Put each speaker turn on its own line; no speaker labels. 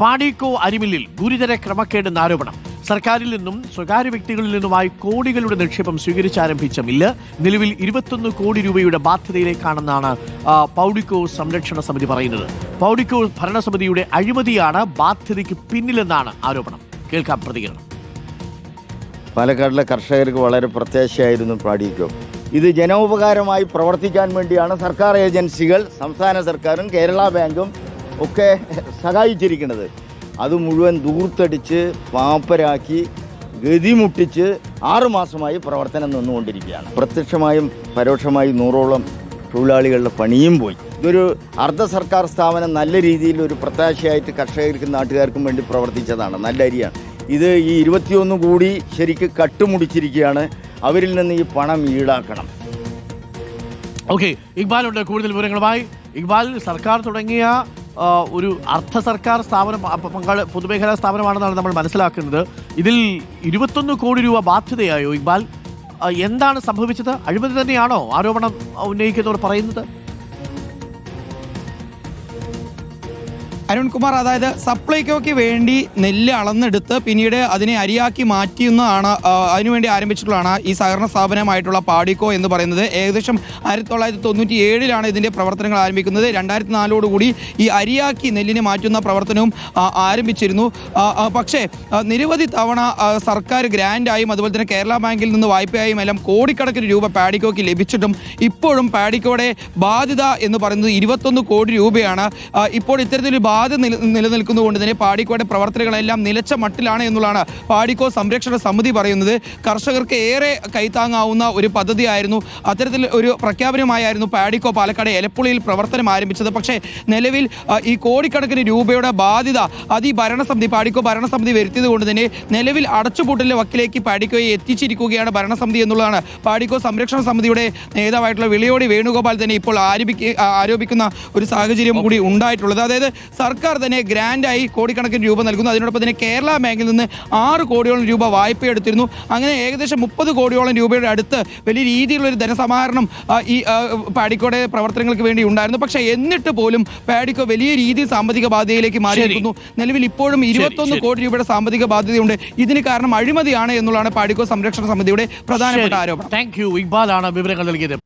പാടിക്കോ അരിമില്ലിൽ ഗുരുതര ക്രമക്കേടെന്ന് ആരോപണം സർക്കാരിൽ നിന്നും സ്വകാര്യ വ്യക്തികളിൽ നിന്നുമായി കോടികളുടെ നിക്ഷേപം സ്വീകരിച്ചാരംഭിച്ച മില്ല് നിലവിൽ ഇരുപത്തൊന്ന് കോടി രൂപയുടെ ബാധ്യതയിലേക്കാണെന്നാണ് പൗഡിക്കോ സംരക്ഷണ സമിതി പറയുന്നത്. പൗഡിക്കോ ഭരണസമിതിയുടെ അഴിമതിയാണ് ബാധ്യതയ്ക്ക് പിന്നിലെന്നാണ് ആരോപണം. കേൾക്കാം പ്രതികരണം.
പാലക്കാടിലെ കർഷകർക്ക് വളരെ പ്രത്യാശയായിരുന്നു പാടിക്കോ. ഇത് ജനോപകാരമായി പ്രവർത്തിക്കാൻ വേണ്ടിയാണ് സർക്കാർ ഏജൻസികൾ സംസ്ഥാന സർക്കാരും കേരള ബാങ്കും ഒക്കെ സഹായിച്ചിരിക്കുന്നത്. അത് മുഴുവൻ ദൂർത്തടിച്ച് പാപ്പരാക്കി ഗതിമുട്ടിച്ച് ആറുമാസമായി പ്രവർത്തനം നിന്നുകൊണ്ടിരിക്കുകയാണ്. പ്രത്യക്ഷമായും പരോക്ഷമായും നൂറോളം തൊഴിലാളികളുടെ പണിയും പോയി. ഇതൊരു അർദ്ധ സർക്കാർ സ്ഥാപനം നല്ല രീതിയിൽ ഒരു പ്രത്യാശയായിട്ട് കർഷകർക്കും നാട്ടുകാർക്കും വേണ്ടി പ്രവർത്തിച്ചതാണ്. നല്ല അരിയാണ്. ഇത് ഈ ഇരുപത്തിയൊന്ന് കൂടി ശരിക്ക് കട്ടുമുടിച്ചിരിക്കുകയാണ്. അവരിൽ നിന്ന് ഈ പണം ഈടാക്കണം.
ഓക്കെ ഇക്ബാലുണ്ട്. കൂടുതൽ വിവരങ്ങളുമായി ഇക്ബാൽ സർക്കാർ തുടങ്ങിയ ഒരു അർദ്ധ സർക്കാർ സ്ഥാപനം പങ്കാളി പൊതുമേഖലാ സ്ഥാപനമാണെന്നാണ് നമ്മൾ മനസ്സിലാക്കുന്നത്. ഇതിൽ ഇരുപത്തൊന്ന് കോടി രൂപ ബാധ്യതയായോ ഇക്ബാൽ? എന്താണ് സംഭവിച്ചത്? അഴിമതി തന്നെയാണോ ആരോപണം ഉന്നയിക്കുന്നവർ പറയുന്നത്?
അരുൺകുമാർ അതായത് സപ്ലൈക്കോയ്ക്ക് വേണ്ടി നെല്ല് അളന്നെടുത്ത് പിന്നീട് അതിനെ അരിയാക്കി മാറ്റിയെന്നാണ് അതിനുവേണ്ടി ആരംഭിച്ചിട്ടുള്ളതാണ് ഈ സഹകരണ സ്ഥാപനമായിട്ടുള്ള പാഡിക്കോ എന്ന് പറയുന്നത്. ഏകദേശം ആയിരത്തി തൊള്ളായിരത്തി തൊണ്ണൂറ്റി ഏഴിലാണ് ഇതിന്റെ പ്രവർത്തനങ്ങൾ ആരംഭിക്കുന്നത്. രണ്ടായിരത്തി നാലോടുകൂടി ഈ അരിയാക്കി നെല്ലിനെ മാറ്റുന്ന പ്രവർത്തനവും ആരംഭിച്ചിരുന്നു. പക്ഷേ നിരവധി തവണ സർക്കാർ ഗ്രാൻഡായും അതുപോലെ തന്നെ കേരള ബാങ്കിൽ നിന്ന് വായ്പയായും എല്ലാം കോടിക്കണക്കിന് രൂപ പാഡിക്കോയ്ക്ക് ലഭിച്ചിട്ടും ഇപ്പോഴും പാഡിക്കോയുടെ ബാധ്യത എന്ന് പറയുന്നത് ഇരുപത്തൊന്ന് കോടി രൂപയാണ്. ഇപ്പോൾ ഇത്തരത്തിലൊരു നില നിലനിൽക്കുന്നതുകൊണ്ട് തന്നെ പാടിക്കോയുടെ പ്രവർത്തനങ്ങളെല്ലാം നിലച്ച മട്ടിലാണ് എന്നുള്ളതാണ് പാടിക്കോ സംരക്ഷണ സമിതി പറയുന്നത്. കർഷകർക്ക് ഏറെ കൈത്താങ്ങാവുന്ന ഒരു പദ്ധതിയായിരുന്നു. അത്തരത്തിൽ ഒരു പ്രഖ്യാപനമായിരുന്നു പാടിക്കോ പാലക്കാട് എലപ്പുള്ളിയിൽ പ്രവർത്തനം ആരംഭിച്ചത്. പക്ഷേ നിലവിൽ ഈ കോടിക്കണക്കിന് രൂപയുടെ ബാധ്യത അത് ഈ ഭരണസമിതി പാടിക്കോ ഭരണസമിതി വരുത്തിയത് കൊണ്ട് തന്നെ നിലവിൽ അടച്ചുപൂട്ടലിന്റെ വക്കിലേക്ക് പാടിക്കോയെ എത്തിച്ചിരിക്കുകയാണ് ഭരണസമിതി എന്നുള്ളതാണ്. പാടിക്കോ സംരക്ഷണ സമിതിയുടെ നേതാവായിട്ടുള്ള വിളിയോടി വേണുഗോപാൽ തന്നെ ഇപ്പോൾ ആരോപിക്കുന്ന ഒരു സാഹചര്യം കൂടി ഉണ്ടായിട്ടുള്ളത്. അതായത് സർക്കാർ തന്നെ ഗ്രാൻഡായി കോടിക്കണക്കിന് രൂപ നൽകുന്നു. അതിനോടൊപ്പം തന്നെ കേരള ബാങ്കിൽ നിന്ന് ആറ് കോടിയോളം രൂപ വായ്പ എടുത്തിരുന്നു. അങ്ങനെ ഏകദേശം മുപ്പത് കോടിയോളം രൂപയുടെ അടുത്ത് വലിയ രീതിയിലുള്ള ഒരു ധനസമാഹരണം ഈ പാടിക്കോടെ പ്രവർത്തനങ്ങൾക്ക് വേണ്ടി ഉണ്ടായിരുന്നു. പക്ഷേ എന്നിട്ട് പോലും പാഡിക്കോ വലിയ രീതിയിൽ സാമ്പത്തിക ബാധ്യതയിലേക്ക് മാറിയിരിക്കുന്നു. നിലവിൽ ഇപ്പോഴും ഇരുപത്തൊന്ന്. കോടി രൂപയുടെ സാമ്പത്തിക ബാധ്യതയുണ്ട്. ഇതിന് കാരണം അഴിമതിയാണ് എന്നുള്ളതാണ് പാഡിക്കോ സംരക്ഷണ സമിതിയുടെ പ്രധാനപ്പെട്ട ആരോപണം.
താങ്ക് യു ഇക്ബാലാണ് വിവരങ്ങൾ നൽകിയത്.